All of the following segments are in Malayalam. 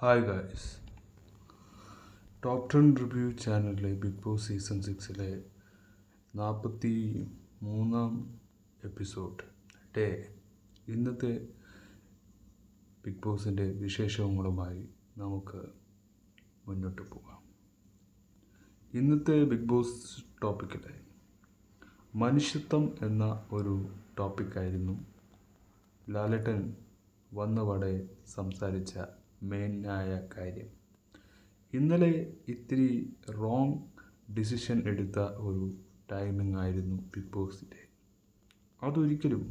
Hi guys top ten review ചാനലിലെ ബിഗ് ബോസ് സീസൺ സിക്സിലെ നാൽപ്പത്തി മൂന്നാം എപ്പിസോഡ് ഡേ ഇന്നത്തെ ബിഗ് ബോസിന്റെ വിശേഷങ്ങളുമായി നമുക്ക് മുന്നോട്ട് പോകാം. ഇന്നത്തെ ബിഗ് ബോസ് ടോപ്പിക്കിലെ മനുഷ്യത്വം എന്ന ഒരു ടോപ്പിക്കായിരുന്നു ലാലട്ടൻ വന്നവടെ സംസാരിച്ച മെയിനായ കാര്യം. ഇന്നലെ ഇത്തിരി റോങ് ഡിസിഷൻ എടുത്ത ഒരു ടൈമിംഗ് ആയിരുന്നു ബിഗ് ബോസിന്റെ അതൊരിക്കലും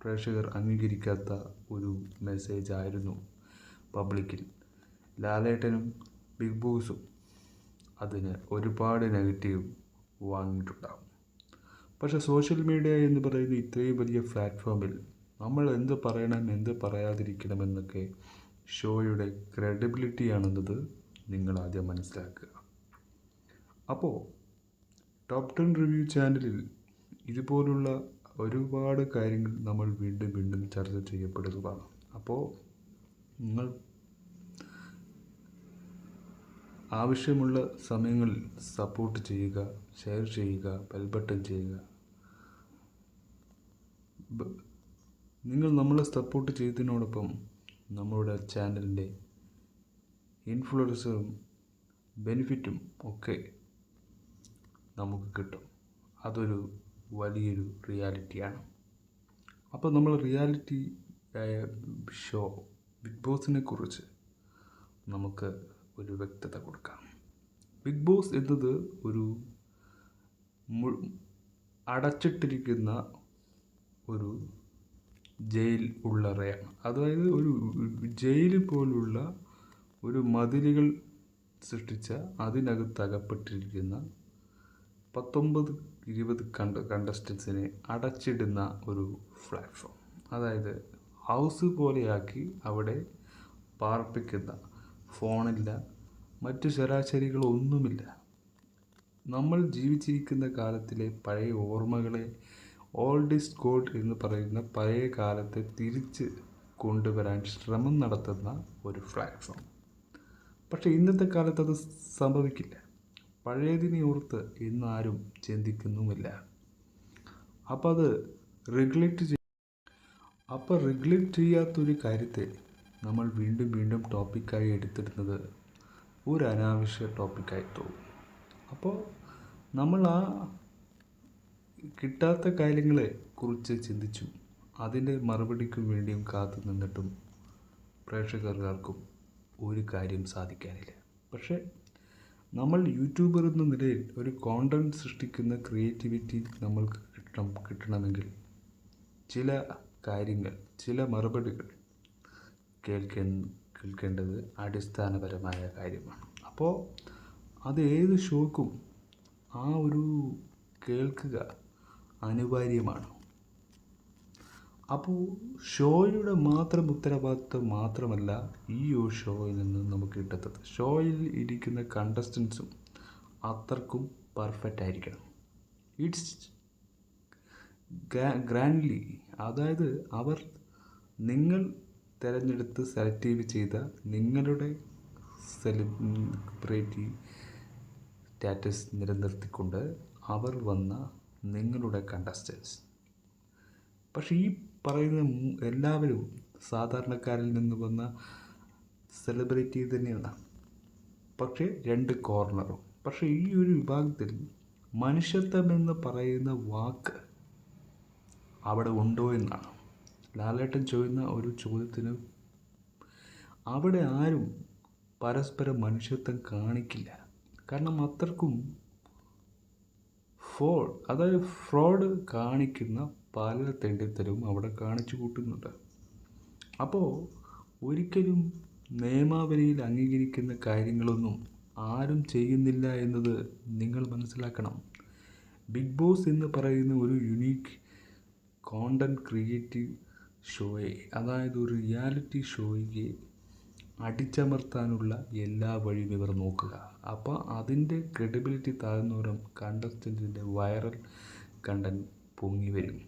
പ്രേക്ഷകർ അംഗീകരിക്കാത്ത ഒരു മെസ്സേജ് ആയിരുന്നു പബ്ലിക്കിൽ ലാലേട്ടനും ബിഗ് ബോസും അതിന് ഒരുപാട് നെഗറ്റീവ് വാങ്ങിയിട്ടുണ്ടാകും പക്ഷെ സോഷ്യൽ മീഡിയ എന്ന് പറയുന്ന ഇത്രയും വലിയ പ്ലാറ്റ്ഫോമിൽ നമ്മൾ എന്ത് പറയണം എന്ത് പറയാതിരിക്കണമെന്നൊക്കെ ഷോയുടെ നിങ്ങൾ ആദ്യം മനസ്സിലാക്കുക. അപ്പോൾ ടോപ്പ് ടെൻ റിവ്യൂ ചാനലിൽ ഇതുപോലുള്ള ഒരുപാട് കാര്യങ്ങൾ നമ്മൾ വീണ്ടും വീണ്ടും ചർച്ച ചെയ്യപ്പെടുന്നതാണ്. അപ്പോൾ നിങ്ങൾ ആവശ്യമുള്ള സമയങ്ങളിൽ സപ്പോർട്ട് ചെയ്യുക ഷെയർ ചെയ്യുക ബെൽ ബട്ടൺ ചെയ്യുക. നിങ്ങൾ നമ്മളെ സപ്പോർട്ട് ചെയ്തതിനോടൊപ്പം നമ്മളുടെ ചാനലിന്റെ ഇൻഫ്ലുവൻസും ബെനിഫിറ്റും ഒക്കെ നമുക്ക് കിട്ടും. അതൊരു വലിയൊരു റിയാലിറ്റിയാണ്. അപ്പോൾ നമ്മൾ റിയാലിറ്റി ആയ ഷോ ബിഗ് ബോസിനെ കുറിച്ച് നമുക്ക് ഒരു വ്യക്തത കൊടുക്കാം. ബിഗ് ബോസ് എന്നത് ഒരു അടച്ചിട്ടിരിക്കുന്ന ഒരു ജയിൽ ഉള്ളറയാണ് അതായത് ഒരു ജയിൽ പോലുള്ള ഒരു മതിലുകൾ സൃഷ്ടിച്ച അതിനകത്ത് അകപ്പെട്ടിരിക്കുന്ന പത്തൊമ്പത് ഇരുപത് കണ്ട കണ്ടസ്റ്റൻസിനെ അടച്ചിടുന്ന ഒരു പ്ലാറ്റ്ഫോം അതായത് ഹൗസ് പോലെയാക്കി അവിടെ പാർപ്പിക്കുന്ന ഫോണില്ല മറ്റു ശരാശരികളൊന്നുമില്ല. നമ്മൾ ജീവിച്ചിരിക്കുന്ന കാലത്തിലെ പഴയ ഓർമ്മകളെ ഓൾഡ് ഈസ് ഗോൾഡ് എന്ന് പറയുന്ന പഴയ കാലത്തെ തിരിച്ച് കൊണ്ടുവരാൻ ശ്രമം നടത്തുന്ന ഒരു പ്ലാറ്റ്ഫോം പക്ഷേ ഇന്നത്തെ കാലത്ത് അത് സംഭവിക്കില്ല. പഴയതിനെ ഓർത്ത് ഇന്നാരും ചിന്തിക്കുന്നുമില്ല. അപ്പം അത് റെഗുലേറ്റ് ചെയ്യ അപ്പോൾ റെഗുലേറ്റ് ചെയ്യാത്തൊരു കാര്യത്തെ നമ്മൾ വീണ്ടും വീണ്ടും ടോപ്പിക്കായി എടുത്തിടുന്നത് ഒരു അനാവശ്യ ടോപ്പിക്കായി തോന്നും. അപ്പോൾ നമ്മൾ ആ കിട്ടാത്ത കാര്യങ്ങളെ കുറിച്ച് ചിന്തിച്ചു. അതിന്റെ മറുപടിക്കും വേണ്ടിയും കാത്തു നിന്നിട്ടും പ്രേക്ഷകർക്കാർക്കും ഒരു കാര്യം സാധിക്കാനില്ല. പക്ഷേ നമ്മൾ യൂട്യൂബർ എന്ന നിലയിൽ ഒരു കോണ്ടന്റ് സൃഷ്ടിക്കുന്ന ക്രിയേറ്റിവിറ്റി നമ്മൾക്ക് കിട്ടണം കിട്ടണമെങ്കിൽ ചില കാര്യങ്ങൾ ചില മറുപടികൾ കേൾക്കേ കേൾക്കേണ്ടത് അടിസ്ഥാനപരമായ കാര്യമാണ്. അപ്പോൾ അത് ഏത് ഷോക്കും ആ ഒരു കേൾക്കുക അനിവാര്യമാണ്. അപ്പോൾ ഷോയുടെ മാത്രം ഉത്തരവാദിത്വം മാത്രമല്ല ഈ ഒരു ഷോയിൽ നിന്ന് നമുക്ക് കിട്ടുന്നത് ഷോയിൽ ഇരിക്കുന്ന കണ്ടസ്റ്റൻസും അത്രക്കും പെർഫെക്റ്റ് ആയിരിക്കണം. ഇറ്റ്സ് ഗ്രാൻഡ്ലി അതായത് അവർ നിങ്ങൾ തിരഞ്ഞെടുത്ത് സെലക്റ്റീവ് ചെയ്ത നിങ്ങളുടെ സെലിബ്രിറ്റി സ്റ്റാറ്റസ് നിലനിർത്തിക്കൊണ്ട് അവർ വന്ന നിങ്ങളുടെ കണ്ടസ്റ്റൻസ് പക്ഷേ ഈ പറയുന്ന എല്ലാവരും സാധാരണക്കാരിൽ നിന്ന് വന്ന സെലിബ്രിറ്റി തന്നെയാണ്. പക്ഷേ രണ്ട് കോർണറും പക്ഷേ ഈ ഒരു വിഭാഗത്തിൽ മനുഷ്യത്വം എന്ന് പറയുന്ന വാക്ക് അവിടെ ഉണ്ടോ എന്നാണ്. ലാലേട്ടൻ ചോദിക്കുന്ന ഒരു ചോദ്യത്തിന് അവിടെ ആരും പരസ്പരം മനുഷ്യത്വം കാണിക്കില്ല. കാരണം അത്രക്കും ഫ്രോഡ് അതായത് ഫ്രോഡ് കാണിക്കുന്ന പല തെണ്ടിത്തരവും അവിടെ കാണിച്ചു കൂട്ടുന്നുണ്ട്. അപ്പോൾ ഒരിക്കലും നിയമാവലിയിൽ അംഗീകരിക്കുന്ന കാര്യങ്ങളൊന്നും ആരും ചെയ്യുന്നില്ല എന്നത് നിങ്ങൾ മനസ്സിലാക്കണം. ബിഗ് ബോസ് എന്ന് പറയുന്ന ഒരു യുണീക്ക് കോണ്ടന്റ് ക്രിയേറ്റീവ് ഷോയെ അതായത് ഒരു റിയാലിറ്റി ഷോയെ അടിച്ചമർത്താനുള്ള എല്ലാ വഴിയും ഇവർ നോക്കുക. അപ്പോൾ അതിന്റെ ക്രെഡിബിലിറ്റി താഴ്ന്നോറും കണ്ടസ്റ്റന്റിന്റെ വൈറൽ കണ്ടന്റ് പൊങ്ങി വരും.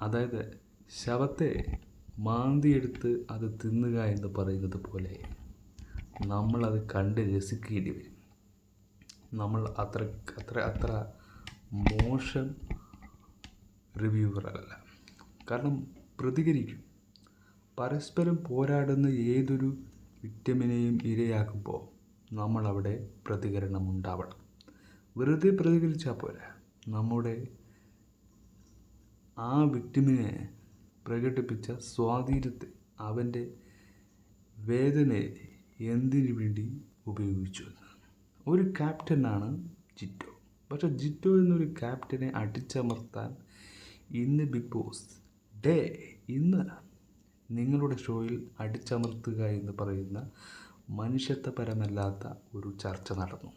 അതായത് ശവത്തെ മാന്തിയെടുത്ത് അത് തിന്നുക എന്ന് പറയുന്നത് പോലെ നമ്മളത് കണ്ട് രസിക്കേണ്ടി വരും. നമ്മൾ അത്ര അത്ര അത്ര മോശം റിവ്യൂവറല്ല കാരണം പ്രതികരിക്കും. പരസ്പരം പോരാടുന്ന ഏതൊരു വിറ്റമിനെയും ഇരയാക്കുമ്പോൾ നമ്മളവിടെ പ്രതികരണം ഉണ്ടാവണം വെറുതെ പ്രതികരിച്ചാൽ പോരാ. നമ്മുടെ ആ വിക്ടിമിനെ പ്രകടിപ്പിച്ച സ്വാധീനത്തെ അവന്റെ വേദനയെ എന്തിനു വേണ്ടി ഉപയോഗിച്ചു ഒരു ക്യാപ്റ്റനാണ് ജിറ്റോ. പക്ഷെ ജിറ്റോ എന്നൊരു ക്യാപ്റ്റനെ അടിച്ചമർത്താൻ ഇന്ന് ബിഗ് ബോസ് ഡേ ഇന്ന് നിങ്ങളുടെ ഷോയിൽ അടിച്ചമർത്തുക എന്ന് പറയുന്ന മനുഷ്യത്വപരമല്ലാത്ത ഒരു ചർച്ച നടന്നു.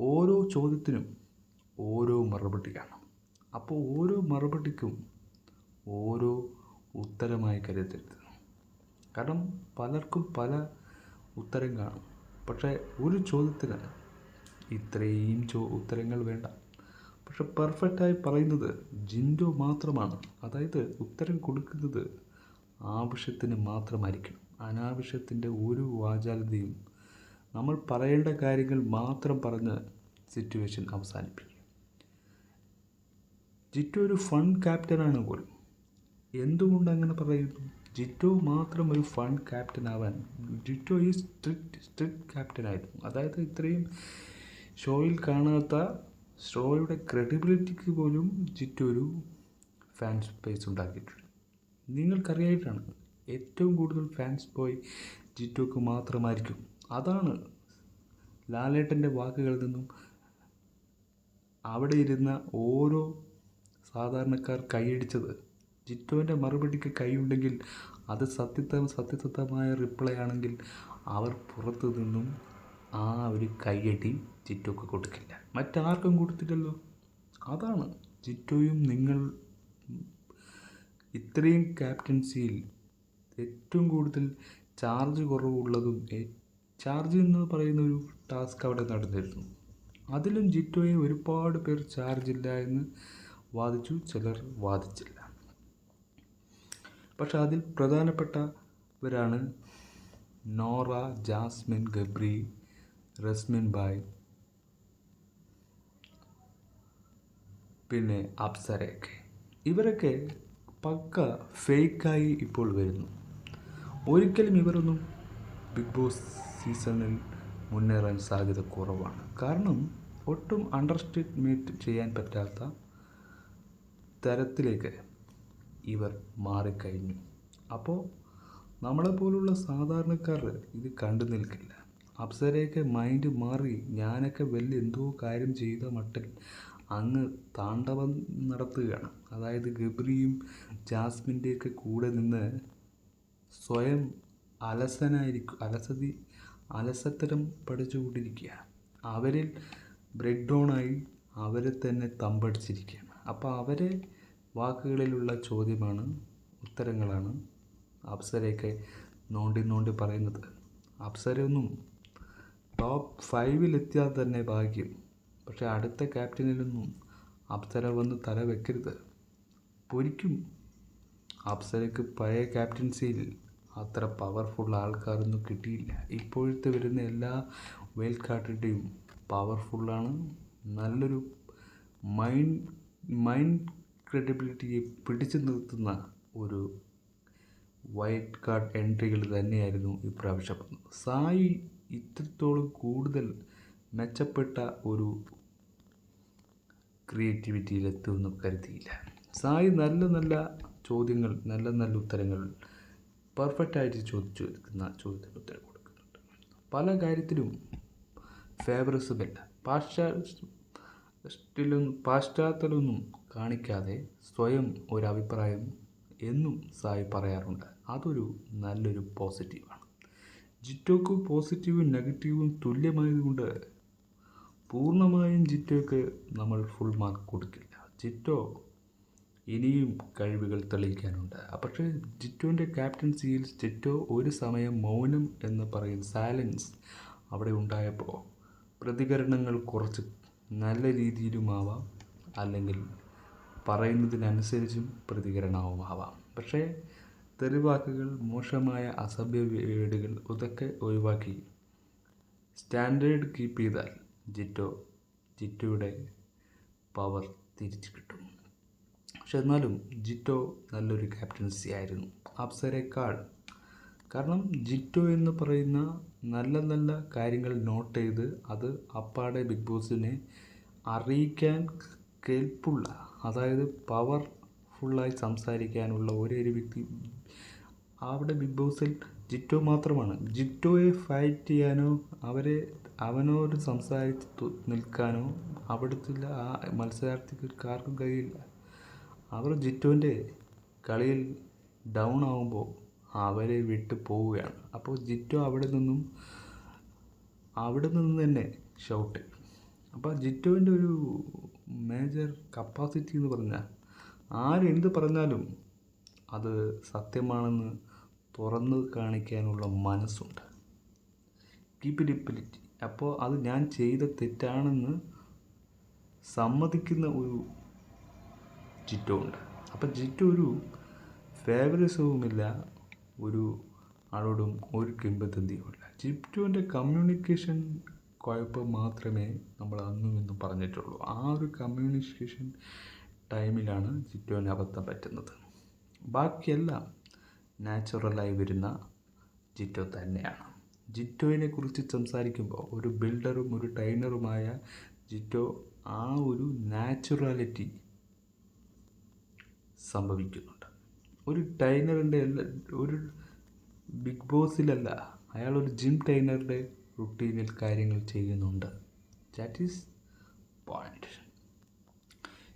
ഓരോ ചോദ്യത്തിനും ഓരോ മറുപടിയാണ് അപ്പോൾ ഓരോ മറുപടിക്കും ഓരോ ഉത്തരമായി കരുതരുത്. കാരണം പലർക്കും പല ഉത്തരം കാണും. പക്ഷേ ഒരു ചോദ്യത്തിന് ഇത്രയും ചോ ഉത്തരങ്ങൾ വേണ്ട. പക്ഷെ പെർഫെക്റ്റായി പറയുന്നത് ജിൻഡോ മാത്രമാണ്. അതായത് ഉത്തരം കൊടുക്കുന്നത് ആവശ്യത്തിന് മാത്രമായിരിക്കണം. അനാവശ്യത്തിന്റെ ഒരു വാചാലതയും നമ്മൾ പറയേണ്ട കാര്യങ്ങൾ മാത്രം പറഞ്ഞ് സിറ്റുവേഷൻ അവസാനിപ്പിക്കുക. ജിറ്റോ ഒരു ഫൺ ക്യാപ്റ്റനാണ് പോലും. എന്തുകൊണ്ട് അങ്ങനെ പറയുന്നു? ജിറ്റോ മാത്രം ഒരു ഫൺ ക്യാപ്റ്റൻ ആവാൻ ജിറ്റോ ഈ സ്ട്രിക്റ്റ് സ്ട്രിക്റ്റ് ക്യാപ്റ്റൻ ആയിരുന്നു. അതായത് ഇത്രയും ഷോയിൽ കാണാത്ത ഷോയുടെ ക്രെഡിബിലിറ്റിക്ക് പോലും ജിറ്റോ ഒരു ഫാൻസ് സ്പേസ് ഉണ്ടാക്കിയിട്ടുണ്ട്. നിങ്ങൾക്കറിയായിട്ടാണ് ഏറ്റവും കൂടുതൽ ഫാൻസ് ബോയ് ജിറ്റോക്ക് മാത്രമായിരിക്കും. അതാണ് ലാലേട്ടന്റെ വാക്കുകളിൽ നിന്നും അവിടെ ഇരുന്ന ഓരോ സാധാരണക്കാർ കൈയടിച്ചത്. ജിറ്റോന്റെ മറുപടിക്ക് കൈയുണ്ടെങ്കിൽ അത് സത്യത്ത സത്യസത്തമായ റിപ്ലൈ ആണെങ്കിൽ അവർ പുറത്തു നിന്നും ആ ഒരു കൈയടി ജിറ്റോക്ക് കൊടുക്കില്ല. മറ്റാർക്കും കൊടുത്തില്ലല്ലോ. അതാണ് ജിറ്റോയും നിങ്ങൾ ഇത്രയും ക്യാപ്റ്റൻസിയിൽ ഏറ്റവും കൂടുതൽ ചാർജ് കുറവുള്ളതും ചാർജ് എന്ന് പറയുന്ന ഒരു ടാസ്ക് അവിടെ നടന്നിരുന്നു. അതിലും ജിറ്റോയെ ഒരുപാട് പേർ ചാർജ് ഇല്ല എന്ന് വാദിച്ചു ചിലർ വാദിച്ചില്ല. പക്ഷെ അതിൽ പ്രധാനപ്പെട്ടവരാണ് നോറ ജാസ്മിൻ ഗബ്രി റസ്മിൻ ബായ് പിന്നെ അപ്സരയൊക്കെ. ഇവരൊക്കെ പക്ക ഫേക്കായി ഇപ്പോൾ വരുന്നു. ഒരിക്കലും ഇവരൊന്നും ബിഗ് ബോസ് സീസണിൽ മുന്നേറാൻ സാധ്യത കുറവാണ്. കാരണം ഒട്ടും അണ്ടർസ്റ്റിമേറ്റ് ചെയ്യാൻ പറ്റാത്ത തരത്തിലേക്ക് ഇവർ മാറിക്കഴിഞ്ഞു. അപ്പോൾ നമ്മളെപ്പോലുള്ള സാധാരണക്കാർ ഇത് കണ്ടു നിൽക്കില്ല. അപ്സരയൊക്കെ മൈൻഡ് മാറി ഞാനൊക്കെ വലിയ എന്തോ കാര്യം ചെയ്ത മട്ടിൽ അങ്ങ് താണ്ഡവം നടത്തുകയാണ്. അതായത് ഗബ്രിയും ജാസ്മിന്റെയൊക്കെ കൂടെ നിന്ന് സ്വയം അലസനായിരിക്കും അലസതി അലസത്തരം പഠിച്ചുകൊണ്ടിരിക്കുക അവരിൽ ബ്രേക്ക് ഡൗണായി അവരെ തന്നെ തമ്പടിച്ചിരിക്കുകയാണ്. അപ്പോൾ അവരെ വാക്കുകളിലുള്ള ചോദ്യമാണ് ഉത്തരങ്ങളാണ് അപ്സരയൊക്കെ നോണ്ടി നോണ്ടി പറയുന്നത്. അപ്സരയൊന്നും ടോപ്പ് ഫൈവിലെത്തിയാൽ തന്നെ ഭാഗ്യം. പക്ഷേ അടുത്ത ക്യാപ്റ്റനിലൊന്നും അപ്സര വന്ന് തല വെക്കരുത്. പൊരിക്കും. അപ്സരയ്ക്ക് പഴയ ക്യാപ്റ്റൻസിയിൽ അത്ര പവർഫുൾ ആൾക്കാരൊന്നും കിട്ടിയില്ല. ഇപ്പോഴത്തെ വരുന്ന എല്ലാ വെൽ കാർഡിന്റെയും പവർഫുള്ളാണ് നല്ലൊരു മൈൻഡ് മൈൻഡ് ക്രെഡിബിലിറ്റിയെ പിടിച്ചു നിർത്തുന്ന ഒരു വൈറ്റ് കാർഡ് എൻട്രികൾ തന്നെയായിരുന്നു ഇപ്രാവശ്യം. പ്രാവശ്യം സായി ഇത്രത്തോളം കൂടുതൽ മെച്ചപ്പെട്ട ഒരു ക്രിയേറ്റിവിറ്റിയിലെത്തുമെന്ന് കരുതിയില്ല. സായി നല്ല നല്ല ചോദ്യങ്ങൾ നല്ല നല്ല ഉത്തരങ്ങൾ പെർഫെക്റ്റായിട്ട് ചോദിച്ചു എടുക്കുന്ന ചോദ്യത്തിന് ഉത്തരം കൊടുക്കുന്നുണ്ട്. പല കാര്യത്തിലും ഫേവറസബിൾ പാശ്ചാത്യത്തിലും പാശ്ചാത്തലൊന്നും കാണിക്കാതെ സ്വയം ഒരു എന്നും സായി പറയാറുണ്ട്. അതൊരു നല്ലൊരു പോസിറ്റീവാണ്. ജിറ്റോക്ക് പോസിറ്റീവും നെഗറ്റീവും തുല്യമായതുകൊണ്ട് പൂർണമായും ജിറ്റോക്ക് നമ്മൾ ഫുൾ മാർക്ക് കൊടുക്കില്ല. ജിറ്റോ ഇനിയും കഴിവുകൾ തെളിയിക്കാനുണ്ട്. പക്ഷേ ജിറ്റോന്റെ ക്യാപ്റ്റൻസിയിൽ ജിറ്റോ ഒരു സമയം മൗനം എന്ന് പറയും സൈലൻസ് അവിടെ ഉണ്ടായപ്പോൾ പ്രതികരണങ്ങൾ കുറച്ച് നല്ല രീതിയിലുമാവാം അല്ലെങ്കിൽ പറയുന്നതിനനുസരിച്ചും പ്രതികരണവുമാവാം. പക്ഷേ തെറിവാക്കുകൾ മോശമായ അസഭ്യ വേടുകൾ ഇതൊക്കെ ഒഴിവാക്കി സ്റ്റാൻഡേർഡ് കീപ്പ് ചെയ്താൽ ജിറ്റോ ജിറ്റോയുടെ പവർ തിരിച്ചു കിട്ടും. പക്ഷെ എന്നാലും ജിറ്റോ നല്ലൊരു ക്യാപ്റ്റൻസി ആയിരുന്നു. അപ്സരേക്കാൾ. കാരണം ജിറ്റോ എന്ന് പറയുന്ന നല്ല നല്ല കാര്യങ്ങൾ നോട്ട് ചെയ്ത് അത് അപ്പാടെ ബിഗ് ബോസിനെ അറിയിക്കാൻ കേൾപ്പുള്ള അതായത് പവർ ഫുള്ളായി സംസാരിക്കാനുള്ള ഒരേ ഒരു വ്യക്തി അവിടെ ബിഗ് ബോസിൽ ജിറ്റോ മാത്രമാണ്. ജിറ്റോയെ ഫൈറ്റ് ചെയ്യാനോ അവരെ അവനോട് സംസാരിച്ച് നിൽക്കാനോ അവിടുത്തെ ആ മത്സരാർത്ഥികൾക്ക് ആർക്കും കഴിയില്ല. അവർ ജിറ്റുവിന്റെ കളിയിൽ ഡൗൺ ആവുമ്പോൾ അവരെ വിട്ട് പോവുകയാണ്. അപ്പോൾ ജിറ്റോ അവിടെ നിന്നും അവിടെ നിന്ന് തന്നെ ഷൗട്ട് അപ്പോൾ ജിറ്റുവിന്റെ ഒരു മേജർ കപ്പാസിറ്റി എന്ന് പറഞ്ഞാൽ ആരെന്ത് പറഞ്ഞാലും അത് സത്യമാണെന്ന് തുറന്ന് കാണിക്കാനുള്ള മനസ്സുണ്ട്. കീപ്പിഡിപ്പിലിറ്റി അപ്പോൾ അത് ഞാൻ ചെയ്ത തെറ്റാണെന്ന് സമ്മതിക്കുന്ന ഒരു ജിറ്റോ ഉണ്ട് അപ്പം ജിറ്റോ ഒരു ഫേവറിസവുമില്ല ഒരു ആളോടും ഒരു കിംബത്തന്തിയുമില്ല ജിറ്റോന്റെ കമ്മ്യൂണിക്കേഷൻ കുഴപ്പം മാത്രമേ നമ്മൾ അന്നും ഇന്നും പറഞ്ഞിട്ടുള്ളൂ. ആ ഒരു കമ്മ്യൂണിക്കേഷൻ ടൈമിലാണ് ജിറ്റോന് അബദ്ധം പറ്റുന്നത്. ബാക്കിയെല്ലാം നാച്ചുറലായി വരുന്ന ജിറ്റോ തന്നെയാണ്. ജിറ്റോയിനെ കുറിച്ച് സംസാരിക്കുമ്പോൾ ഒരു ബിൽഡറും ഒരു ട്രെയിനറുമായ ജിറ്റോ ആ ഒരു നാച്ചുറാലിറ്റി സംഭവിക്കുന്നുണ്ട്. ഒരു ട്രെയിനറിന്റെ എല്ലാ ഒരു ബിഗ് ബോസിലല്ല അയാൾ ഒരു ജിം ട്രെയിനറുടെ റുട്ടീനിൽ കാര്യങ്ങൾ ചെയ്യുന്നുണ്ട്. ദാറ്റ് ഈസ് പോയിന്റ്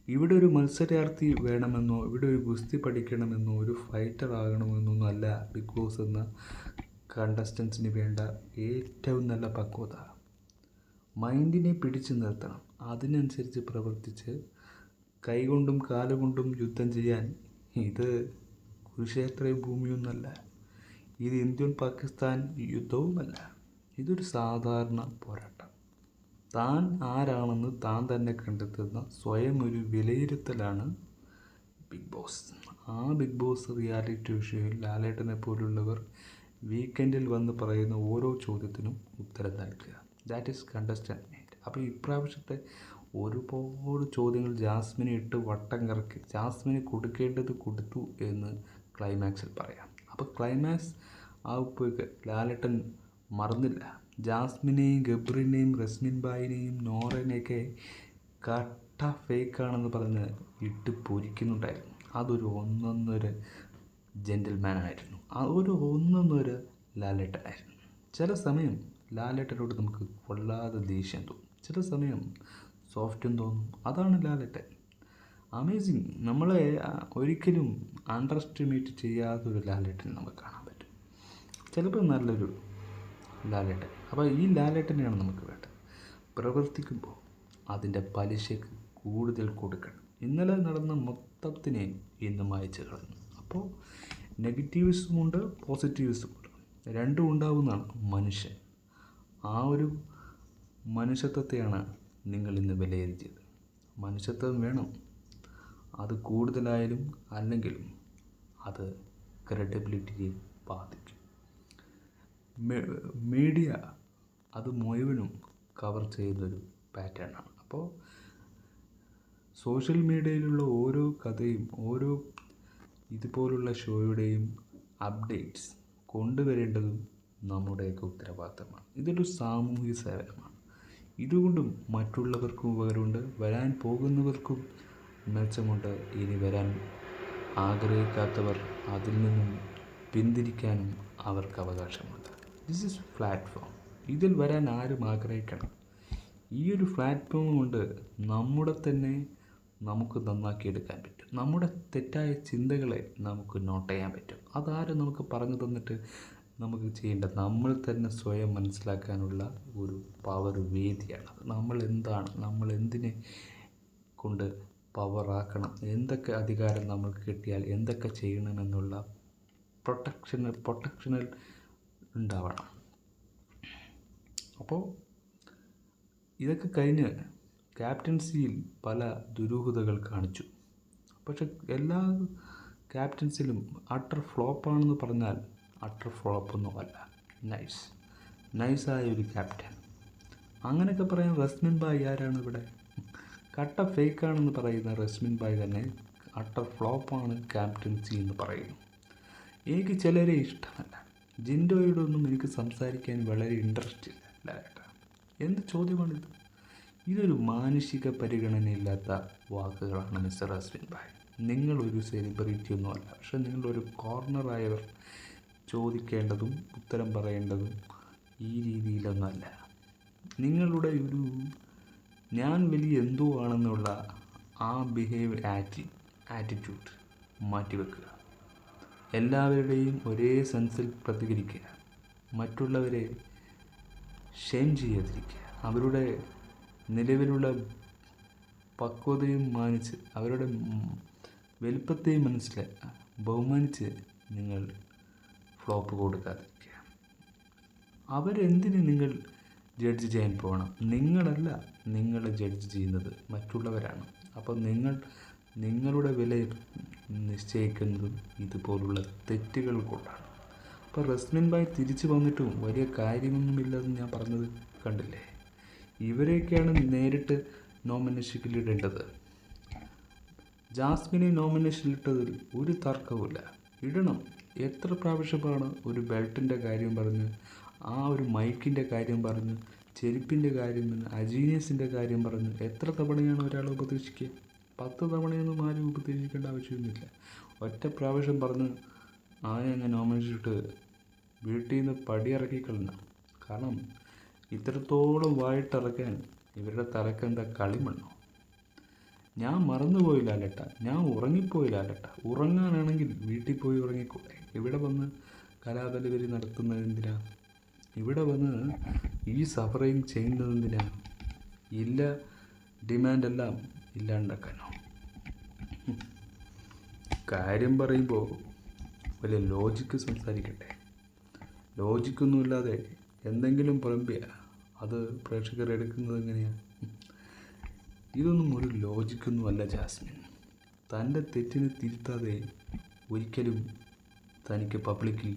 ഇവിടെ ഒരു മത്സരാർത്ഥി വേണമെന്നോ ഇവിടെ ഒരു ഗുസ്തി പഠിക്കണമെന്നോ ഒരു ഫൈറ്റർ ആകണമെന്നോ അല്ല ബിഗ് ബോസ് എന്ന കണ്ടസ്റ്റൻസിന് വേണ്ട ഏറ്റവും നല്ല പക്വത. മൈൻഡിനെ പിടിച്ചു നിർത്തണം. അതിനനുസരിച്ച് പ്രവർത്തിച്ച് കൈകൊണ്ടും കാലുകൊണ്ടും യുദ്ധം ചെയ്യാൻ ഇത് കുരുക്ഷേത്ര ഭൂമിയൊന്നല്ല ഇത് ഇന്ത്യൻ പാകിസ്ഥാൻ യുദ്ധവുമല്ല. ഇതൊരു സാധാരണ പോരാട്ടം. താൻ ആരാണെന്ന് താൻ തന്നെ കണ്ടെത്തുന്ന സ്വയം ഒരു വിലയിരുത്തലാണ് ബിഗ് ബോസ്. ആ ബിഗ് ബോസ് റിയാലിറ്റി ഷോയിൽ ലാലേട്ടനെ പോലുള്ളവർ വീക്കെൻഡിൽ വന്ന് പറയുന്ന ഓരോ ചോദ്യത്തിനും ഉത്തരം നൽകുക. ദാറ്റ് ഈസ് കണ്ടസ്റ്റന്റ് മൈൻഡ് അപ്പോൾ ഇപ്രാവശ്യത്തെ ഒരുപാട് ചോദ്യങ്ങൾ ജാസ്മിനെ ഇട്ട് വട്ടം കറക്കി ജാസ്മിന് കൊടുക്കേണ്ടത് കൊടുത്തു എന്ന് ക്ലൈമാക്സിൽ പറയാം. അപ്പോൾ ക്ലൈമാക്സ് ആവുമ്പോഴേക്ക് ലാലേട്ടൻ മറന്നില്ല. ജാസ്മിനെയും ഗബ്രിനെയും റസ്മിൻ ബായിനെയും നോറനെയൊക്കെ കട്ട ഫേക്കാണെന്ന് പറഞ്ഞ് ഇട്ട് പൊരിക്കുന്നുണ്ടായിരുന്നു. അതൊരു ഒന്നൊന്നൊരു ജെന്റിൽമാനായിരുന്നു ആ ഒരു ഒന്നൊന്നൊരു ലാലേട്ടനായിരുന്നു ചില സമയം ലാലേട്ടനോട് നമുക്ക് കൊള്ളാതെ ദേഷ്യം തോന്നും. ചില സമയം സോഫ്റ്റും തോന്നും. അതാണ് ലാലറ്റ അമേസിങ് നമ്മളെ ഒരിക്കലും അണ്ടർ എസ്റ്റിമേറ്റ് ചെയ്യാത്തൊരു ലാലേട്ടൻ നമുക്ക് കാണാൻ പറ്റും. ചിലപ്പോൾ നല്ലൊരു ലാലേട്ടൻ. അപ്പോൾ ഈ ലാലേട്ടനെയാണ് നമുക്ക് വേണ്ടത്. പ്രവർത്തിക്കുമ്പോൾ അതിന്റെ പലിശക്ക് കൂടുതൽ കൊടുക്കണം. ഇന്നലെ നടന്ന മൊത്തത്തിനെ ഇന്ന് മായച്ചു കളഞ്ഞു അപ്പോൾ നെഗറ്റീവ്സുമുണ്ട് പോസിറ്റീവ്സുമുണ്ട് രണ്ടും ഉണ്ടാവുന്നതാണ് മനുഷ്യൻ. ആ ഒരു മനുഷ്യത്വത്തെയാണ് നിങ്ങൾ ഇന്ന് വിലയിരുത്തിയത് മനുഷ്യത്വം വേണം. അത് കൂടുതലായാലും അല്ലെങ്കിലും അത് ക്രെഡിബിലിറ്റിയെ ബാധിക്കും. മീഡിയ അത് മുഴുവനും കവർ ചെയ്യുന്നൊരു പാറ്റേണാണ് അപ്പോൾ സോഷ്യൽ മീഡിയയിലുള്ള ഓരോ കഥയും ഓരോ ഇതുപോലുള്ള ഷോയുടെയും അപ്ഡേറ്റ്സ് കൊണ്ടുവരേണ്ടതും നമ്മുടെയൊക്കെ ഉത്തരവാദിത്തമാണ്. ഇതൊരു സാമൂഹിക സേവനമാണ്. ഇതുകൊണ്ടും മറ്റുള്ളവർക്കും ഉപകാരമുണ്ട്. വരാൻ പോകുന്നവർക്കും മെച്ചമുണ്ട്. ഇനി വരാൻ ആഗ്രഹിക്കാത്തവർ അതിൽ നിന്നും പിന്തിരിക്കാനും അവർക്ക് അവകാശമുണ്ട്. ദിസ് ഇസ് പ്ലാറ്റ്ഫോം ഇതിൽ വരാൻ ആരും ആഗ്രഹിക്കണം. ഈ ഒരു പ്ലാറ്റ്ഫോം കൊണ്ട് നമ്മുടെ തന്നെ നമുക്ക് നന്നാക്കിയെടുക്കാൻ പറ്റും. നമ്മുടെ തെറ്റായ ചിന്തകളെ നമുക്ക് നോട്ട് ചെയ്യാൻ പറ്റും. അതാരും നമുക്ക് പറഞ്ഞു തന്നിട്ട് നമുക്ക് ചെയ്യേണ്ട നമ്മൾ തന്നെ സ്വയം മനസ്സിലാക്കാനുള്ള ഒരു പവർ വേദിയാണ്. നമ്മൾ എന്താണ് നമ്മൾ എന്തിനെ കൊണ്ട് പവറാക്കണം എന്തൊക്കെ അധികാരം നമ്മൾ കിട്ടിയാൽ എന്തൊക്കെ ചെയ്യണമെന്നുള്ള പ്രൊട്ടക്ഷനൽ പ്രൊട്ടക്ഷനൽ ഉണ്ടാവണം. അപ്പോൾ ഇതൊക്കെ കഴിഞ്ഞ് ക്യാപ്റ്റൻസിയിൽ പല ദുരൂഹതകൾ കാണിച്ചു. പക്ഷെ എല്ലാ ക്യാപ്റ്റൻസിലും അട്ടർ ഫ്ലോപ്പാണെന്ന് പറഞ്ഞാൽ അട്ടർ ഫ്ലോപ്പൊന്നുമല്ല. നൈസ് നൈസായ ഒരു ക്യാപ്റ്റൻ അങ്ങനെയൊക്കെ പറയാൻ റസ്മിൻ ബായ് ആരാണ് ഇവിടെ? കട്ട ഫേക്കാണെന്ന് പറയുന്ന റസ്മിൻ ബായ് തന്നെ അട്ടർ ഫ്ലോപ്പാണ് ക്യാപ്റ്റൻസി എന്ന് പറയുന്നു. എനിക്ക് ചിലരെ ഇഷ്ടമല്ല. ജിൻഡോയോടൊന്നും എനിക്ക് സംസാരിക്കാൻ വളരെ ഇൻട്രസ്റ്റ് ഇല്ല ലാലേട്ടാ എന്ത് ചോദ്യമാണിത് ഇതൊരു മാനുഷിക പരിഗണനയില്ലാത്ത വാക്കുകളാണ് മിസ്റ്റർ റസ്മിൻ ബായ് നിങ്ങളൊരു സെലിബ്രിറ്റി ഒന്നുമല്ല പക്ഷെ നിങ്ങളൊരു കോർണറായവർ ചോദിക്കേണ്ടതും ഉത്തരം പറയേണ്ടതും ഈ രീതിയിലൊന്നുമല്ല നിങ്ങളുടെ ഒരു ഞാൻ വലിയ എന്തോ ആണെന്നുള്ള ആ ബിഹേവ് ആറ്റി ആറ്റിറ്റ്യൂഡ് മാറ്റിവെക്കുക. എല്ലാവരുടെയും ഒരേ സെൻസിൽ പ്രതികരിക്കുക. മറ്റുള്ളവരെ ഷെയിം ചെയ്യാതിരിക്കുക. അവരുടെ നിലവിലുള്ള പക്വതയും മാനിച്ച് അവരുടെ വലുപ്പത്തെയും മനസ്സിലാക്കുക ബഹുമാനിച്ച് നിങ്ങൾ ഫ്ലോപ്പ് കൊടുക്കാതിരിക്കുക. അവരെന്തിന് നിങ്ങൾ ജഡ്ജ് ചെയ്യാൻ പോകണം? നിങ്ങളല്ല നിങ്ങളെ ജഡ്ജ് ചെയ്യുന്നത് മറ്റുള്ളവരാണ്. അപ്പോൾ നിങ്ങൾ നിങ്ങളുടെ വില നിശ്ചയിക്കുന്നതും ഇതുപോലുള്ള തെറ്റുകൾ കൊണ്ടാണ്. അപ്പോൾ റസ്മിൻ ബായ് തിരിച്ചു വന്നിട്ടും വലിയ കാര്യമൊന്നുമില്ലെന്ന് ഞാൻ പറഞ്ഞത് കണ്ടില്ലേ? ഇവരെയൊക്കെയാണ് നേരിട്ട് നോമിനേഷനിലിടേണ്ടത് ജാസ്മിനെ നോമിനേഷനിലിട്ടതിൽ ഒരു തർക്കവുമില്ല. ഇടണം. എത്ര പ്രാവശ്യമാണ് ഒരു ബെൽറ്റിന്റെ കാര്യം പറഞ്ഞ് ആ ഒരു മൈക്കിന്റെ കാര്യം പറഞ്ഞ് ചെരുപ്പിന്റെ കാര്യം പറഞ്ഞ് അജീനിയസിന്റെ കാര്യം പറഞ്ഞ് എത്ര തവണയാണ് ഒരാൾ ഉപദേശിക്കുക? പത്ത് തവണയൊന്നും ആരും ഉപദേശിക്കേണ്ട ആവശ്യമൊന്നുമില്ല. ഒറ്റ പ്രാവശ്യം പറഞ്ഞ് ആനെ അങ്ങ് നോമിച്ചിട്ട് വീട്ടിൽ നിന്ന് പടിയിറക്കി കളഞ്ഞ കാരണം ഇത്രത്തോളം വായിട്ടിറക്കാൻ ഇവരുടെ തലക്കെന്താ കളിമണ്ണോ? ഞാൻ മറന്നുപോയില്ല അല്ലട്ട ഞാൻ ഉറങ്ങിപ്പോയില്ല അല്ലട്ട ഉറങ്ങാനാണെങ്കിൽ വീട്ടിൽ പോയി ഉറങ്ങിക്കൂടെ ഇവിടെ വന്ന് കലാപരിപാടി നടത്തുന്നത് എന്തിനാ? ഇവിടെ വന്ന് ഈ സഫറിങ് ചെയ്യുന്നത് എന്തിനാ? ഇല്ല ഡിമാൻഡെല്ലാം ഇല്ലാണ്ടാക്കാനോ? കാര്യം പറയുമ്പോൾ വലിയ ലോജിക്ക് സംസാരിക്കട്ടെ. ലോജിക്കൊന്നുമില്ലാതെ എന്തെങ്കിലും പറമ്പിയാ. അത് പ്രേക്ഷകർ എടുക്കുന്നത് എങ്ങനെയാണ് ഇതൊന്നും ഒരു ലോജിക്കൊന്നുമല്ല ജാസ്മിൻ. തന്റെ തെറ്റിനെ തിരുത്താതെ ഒരിക്കലും തനിക്ക് പബ്ലിക്കിൽ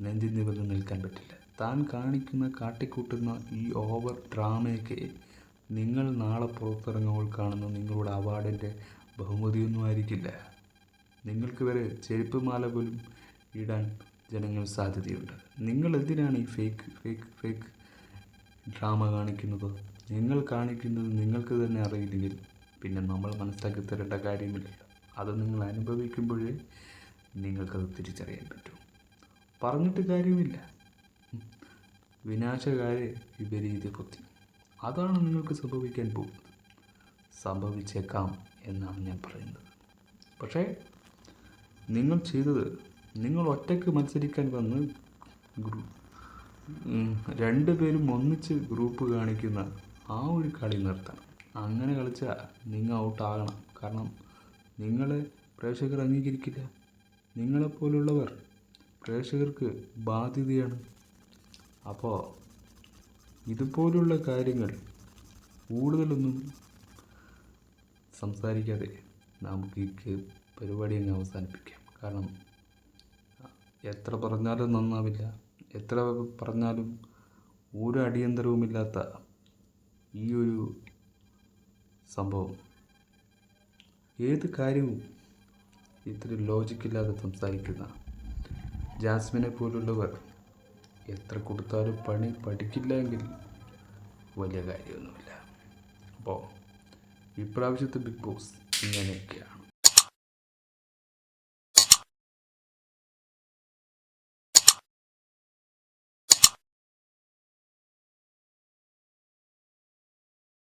നെഞ്ചി നിവർന്ന് നിൽക്കാൻ പറ്റില്ല. താൻ കാണിക്കുന്ന കാട്ടിക്കൂട്ടുന്ന ഈ ഓവർ ഡ്രാമയൊക്കെ നിങ്ങൾ നാളെ പുറത്തിറങ്ങുമ്പോൾ കാണുന്ന നിങ്ങളുടെ അവാർഡിന്റെ ബഹുമതിയൊന്നും ആയിരിക്കില്ല. നിങ്ങൾക്ക് വരെ ചെരുപ്പ് മാല പോലും ഇടാൻ ജനങ്ങൾ സാധ്യതയുണ്ട്. നിങ്ങൾ എന്തിനാണ് ഈ ഫേക്ക് ഫേക്ക് ഫേക്ക് ഡ്രാമ കാണിക്കുന്നത്? നിങ്ങൾ കാണിക്കുന്നത് നിങ്ങൾക്ക് തന്നെ അറിയില്ലെങ്കിൽ പിന്നെ നമ്മൾ മനസ്സിലാക്കി തരേണ്ട കാര്യമില്ലല്ലോ അത് നിങ്ങൾ അനുഭവിക്കുമ്പോഴേ നിങ്ങൾക്കത് തിരിച്ചറിയാൻ പറ്റും. പറഞ്ഞിട്ട് കാര്യമില്ല. വിനാശകാരെ വിപരീത ബുദ്ധി. അതാണ് നിങ്ങൾക്ക് സംഭവിക്കാൻ പോകുന്നത്. സംഭവിച്ചേക്കാം എന്നാണ് ഞാൻ പറയുന്നത്. പക്ഷേ നിങ്ങൾ ചെയ്തത് നിങ്ങൾ ഒറ്റയ്ക്ക് മത്സരിക്കാൻ വന്ന് ഗ്രൂ രണ്ടുപേരും ഒന്നിച്ച് ഗ്രൂപ്പ് കാണിക്കുന്ന ആ ഒരു കളി നിർത്തണം. അങ്ങനെ കളിച്ചാൽ നിങ്ങൾ ഔട്ടാകണം കാരണം നിങ്ങളെ പ്രേക്ഷകർ അംഗീകരിക്കില്ല. നിങ്ങളെപ്പോലുള്ളവർ പ്രേക്ഷകർക്ക് ബാധ്യതയാണ്. അപ്പോൾ ഇതുപോലുള്ള കാര്യങ്ങൾ കൂടുതലൊന്നും സംസാരിക്കാതെ നമുക്ക് ഈ പരിപാടി അങ്ങ് അവസാനിപ്പിക്കാം. കാരണം എത്ര പറഞ്ഞാലും നന്നാവില്ല. എത്ര പറഞ്ഞാലും ഒരു അടിയന്തരവുമില്ലാത്ത ഈ ഒരു സംഭവം. ഏത് കാര്യവും ഇത്ര ലോജിക്കില്ലാതെ സംസാരിക്കുന്ന ജാസ്മിനെ പോലുള്ളവർ എത്ര കൊടുത്താലും പണി പഠിക്കില്ല എങ്കിൽ വലിയ കാര്യമൊന്നുമില്ല. അപ്പോൾ ഇപ്രാവശ്യത്തെ ബിഗ് ബോസ് ഇങ്ങനെയൊക്കെയാണ്